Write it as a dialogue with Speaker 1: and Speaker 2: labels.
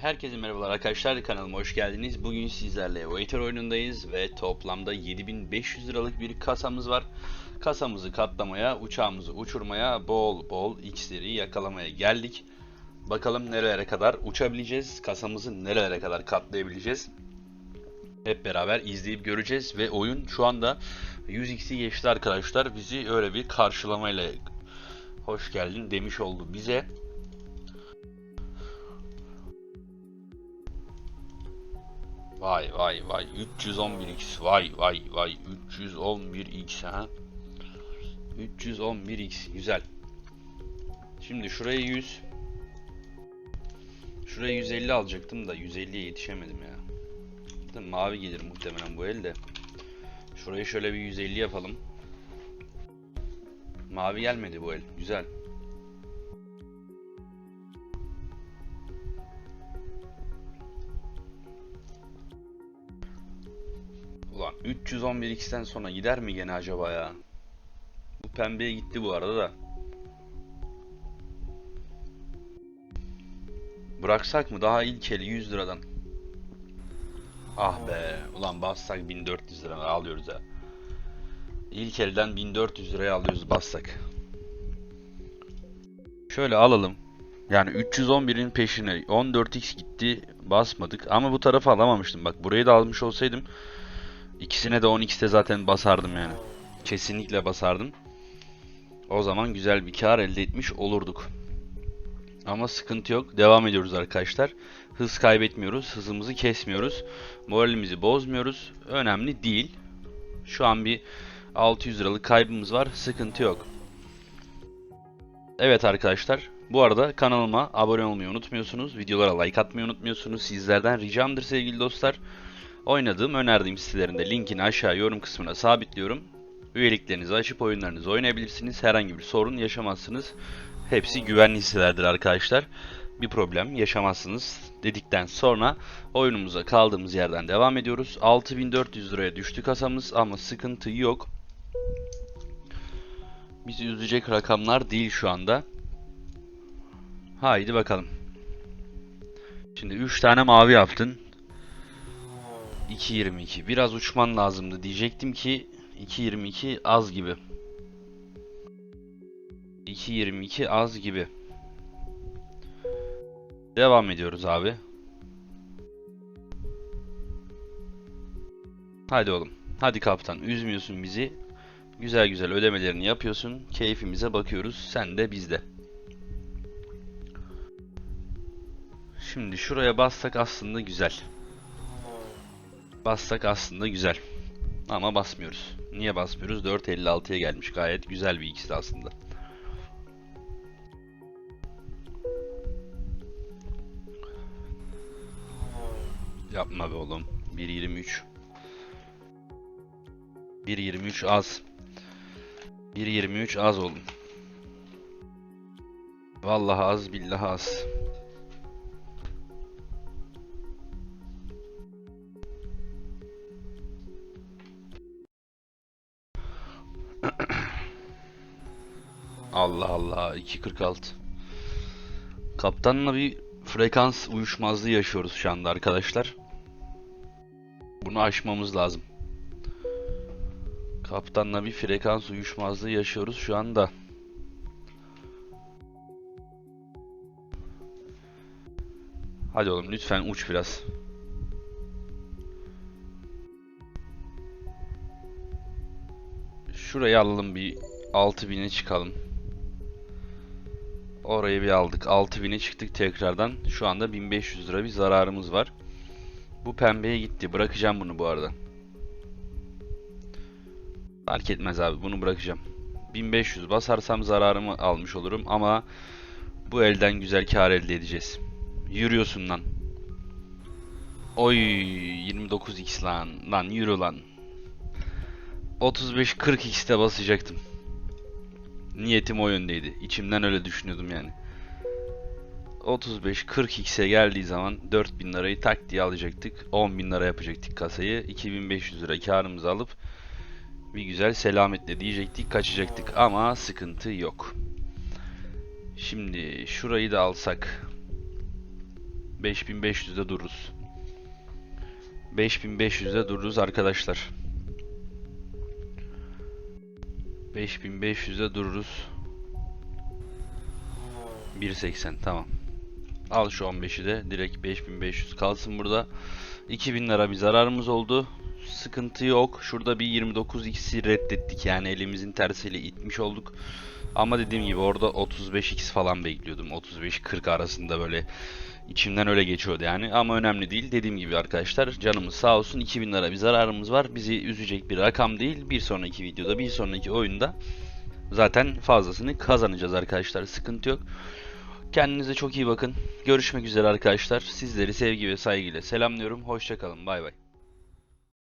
Speaker 1: Herkese merhabalar arkadaşlar kanalıma hoş geldiniz. Bugün sizlerle Waiter oyunundayız ve toplamda 7500 liralık bir kasamız var. Kasamızı katlamaya, uçağımızı uçurmaya, bol bol X'leri yakalamaya geldik. Bakalım nerelere kadar uçabileceğiz, kasamızı nerelere kadar katlayabileceğiz. Hep beraber izleyip göreceğiz ve oyun şu anda 100x'i geçti arkadaşlar. Bizi öyle bir karşılamayla hoş geldin demiş oldu bize. Vay vay vay. 311x vay vay vay. 311x ha? 311x güzel. Şimdi şuraya 100 Şuraya 150 alacaktım da 150'ye yetişemedim ya. Zaten Mavi gelir muhtemelen bu elde. Şuraya şöyle bir 150 yapalım. Mavi gelmedi bu el. Güzel Ulan 311x'ten sonra gider mi gene acaba ya? Bu pembeye gitti bu arada da. Bıraksak mı? Daha ilk eli 100 liradan. Ah be. Ulan bassak 1400 lira alıyoruz ha. İlk elden 1400 liraya alıyoruz bassak. Şöyle alalım. Yani 311'in peşine 14x gitti basmadık ama bu tarafı alamamıştım. Bak burayı da almış olsaydım İkisine de 10x'te zaten basardım yani. Kesinlikle basardım. O zaman güzel bir kar elde etmiş olurduk. Ama sıkıntı yok. Devam ediyoruz arkadaşlar. Hız kaybetmiyoruz. Hızımızı kesmiyoruz. Moralimizi bozmuyoruz. Önemli değil. Şu an bir 600 liralık kaybımız var. Sıkıntı yok. Evet arkadaşlar. Bu arada kanalıma abone olmayı unutmuyorsunuz. Videolara like atmayı unutmuyorsunuz. Sizlerden ricamdır sevgili dostlar. Oynadığım, önerdiğim sitelerinde linkini aşağı yorum kısmına sabitliyorum. Üyeliklerinizi açıp oyunlarınızı oynayabilirsiniz. Herhangi bir sorun yaşamazsınız. Hepsi güvenli sitelerdir arkadaşlar. Bir problem yaşamazsınız dedikten sonra oyunumuza kaldığımız yerden devam ediyoruz. 6400 liraya düştü kasamız ama sıkıntı yok. Bizi üzecek rakamlar değil şu anda. Haydi bakalım. Şimdi 3 tane mavi yaptın. 2.22. Biraz uçman lazımdı. Diyecektim ki 2.22 az gibi. 2.22 az gibi. Devam ediyoruz abi. Hadi oğlum. Hadi kaptan. Üzmüyorsun bizi. Güzel güzel ödemelerini yapıyorsun. Keyfimize bakıyoruz. Sen de biz de. Şimdi şuraya bassak aslında güzel. Bassak aslında güzel. Ama basmıyoruz. Niye basmıyoruz? 4.56'ya gelmiş. Gayet güzel bir ikisi aslında. Yapma be oğlum. 1.23. 1.23 az. 1.23 az oğlum. Vallahi az billahi az. Allah Allah 2.46 Kaptanla bir frekans uyuşmazlığı yaşıyoruz şu anda arkadaşlar. Bunu aşmamız lazım. Kaptanla bir frekans uyuşmazlığı yaşıyoruz şu anda. Hadi oğlum lütfen uç biraz. Şurayı alalım bir 6000'e çıkalım. Orayı bir aldık. 6000'e çıktık tekrardan. Şu anda 1500 lira bir zararımız var. Bu pembeye gitti. Bırakacağım bunu bu arada. Fark etmez abi. Bunu bırakacağım. 1500 basarsam zararımı almış olurum ama bu elden güzel kar elde edeceğiz. Yürüyorsun lan. Oy 29x lan. Lan yürü lan. 35-40x'te basacaktım. Niyetim o yöndeydi. İçimden öyle düşünüyordum yani. 35-40x'e geldiği zaman 4000 lirayı tak diye alacaktık. 10.000 lira yapacaktık kasayı. 2500 lira karımızı alıp bir güzel selametle diyecektik kaçacaktık ama sıkıntı yok. Şimdi şurayı da alsak 5500'de dururuz. 5500'de dururuz arkadaşlar. 5500'de dururuz. 1.80 tamam. Al şu 15'i de direkt 5500 kalsın burada. 2000 lira bir zararımız oldu. Sıkıntı yok. Şurada bir 29x'i reddettik yani elimizin tersiyle itmiş olduk. Ama dediğim gibi orada 35x falan bekliyordum. 35-40 arasında böyle içimden öyle geçiyordu yani. Ama önemli değil. Dediğim gibi arkadaşlar canımız sağ olsun 2000 lira bir zararımız var. Bizi üzecek bir rakam değil. Bir sonraki videoda, bir sonraki oyunda zaten fazlasını kazanacağız arkadaşlar. Sıkıntı yok. Kendinize çok iyi bakın. Görüşmek üzere arkadaşlar. Sizleri sevgi ve saygıyla selamlıyorum. Hoşçakalın. Bay bay.